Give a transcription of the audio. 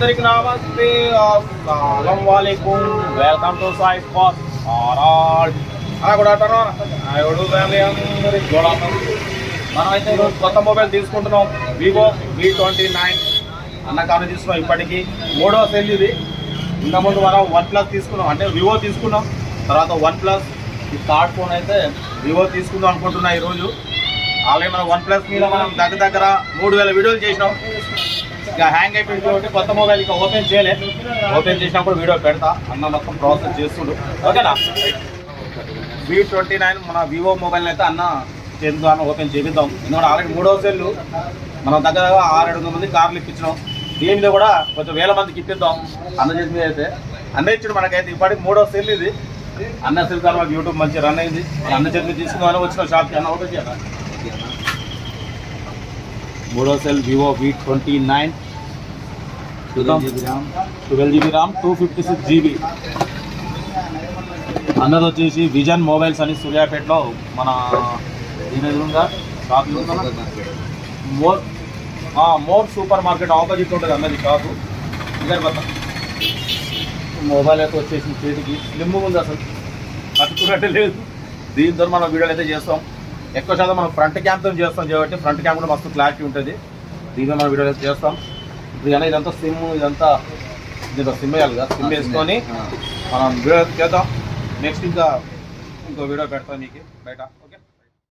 అందరికి నమస్తే అస్సలం వాలేకుమ్ వెల్కమ్ టు సాయి స్పాట్ ఆరాల్. గుడ్ ఆఫ్టర్నూన్ ఎవడు ఫ్యామిలీ అందరికి గుడ్ ఆఫ్టర్నూన్ మనం అయితే ఈరోజు కొత్త మొబైల్ తీసుకుంటున్నాం వివో వి ట్వంటీ నైన్. అన్న కాను తీసుకున్నాం ఇప్పటికీ. మూడో సెల్ ఇది. ఇంతకుముందు మనం వన్ ప్లస్ తీసుకున్నాం అంటే వివో తీసుకున్నాం. తర్వాత వన్ ప్లస్ ఈ థర్డ్ ఫోన్ అయితే వివో తీసుకుందాం అనుకుంటున్నా ఈరోజు. ఆల్రెడీ మనం వన్ ప్లస్ మీద మనం దగ్గర దగ్గర మూడు వేల వీడియోలు చేసినాం. హ్యాంగ్ అయిపోయింది కాబట్టి కొత్త మొబైల్ ఇక ఓపెన్ చేయలేదు ఓపెన్ చేసినప్పుడు వీడియో పెడతా. అన్న మొత్తం ప్రాసెస్ చేస్తుండు. ఓకేనా వి ట్వంటీ నైన్ మన వివో మొబైల్ అయితే అన్న చేద్దాం ఓపెన్ చేపిద్దాం. ఎందుకంటే ఆల్రెడీ మూడో సెల్లు మనం దగ్గర ఆరు ఏడు వందల మంది కార్లు ఇప్పించినాం. దీనిలో కూడా కొంచెం వేల మందికి ఇప్పిద్దాం. అన్న చేతి మీద అయితే. అన్న ఇచ్చిండు మనకైతే ఇప్పటికి మూడో సెల్ ఇది. అన్న సెల్ ద్వారా మాకు యూట్యూబ్ మంచి రన్ అయింది. అన్న చేతి మీద తీసుకుందామని వచ్చిన షాప్కి అన్న ఓపెన్ చేయాలి? మూడో cell Vivo V twenty nine twelve GB RAM two fifty six GB అన్నది వచ్చేసి విజన్ మొబైల్స్ అని సూర్యాపేటలో మన దీని ఎదురుగా shop more more supermarket opposite ఉంటుంది అన్నది షాపు. ఇద్దరు పక్క మొబైల్ అయితే వచ్చేసి చేతికి స్లిమ్ ఉంది అసలు. కట్టుకున్నట్టే లేదు. దీంతో మనం వీడియోలు అయితే చేస్తాం. ఎక్కువ శాతం మనం ఫ్రంట్ క్యాంప్తో చేస్తాం కాబట్టి ఫ్రంట్ క్యాంప్ కూడా మస్తు క్లారిటీ ఉంటుంది. దీంతో మనం వీడియోలు అయితే చేస్తాం. ఇప్పుడు కానీ ఇదంతా సిమ్ ఇదంతా దీంతో సిమ్ వేయాలి కదా సిమ్ వేసుకొని మనం వీడియో చేద్దాం. నెక్స్ట్ ఇంకా ఇంకో వీడియో పెడతాం మీకు బయట.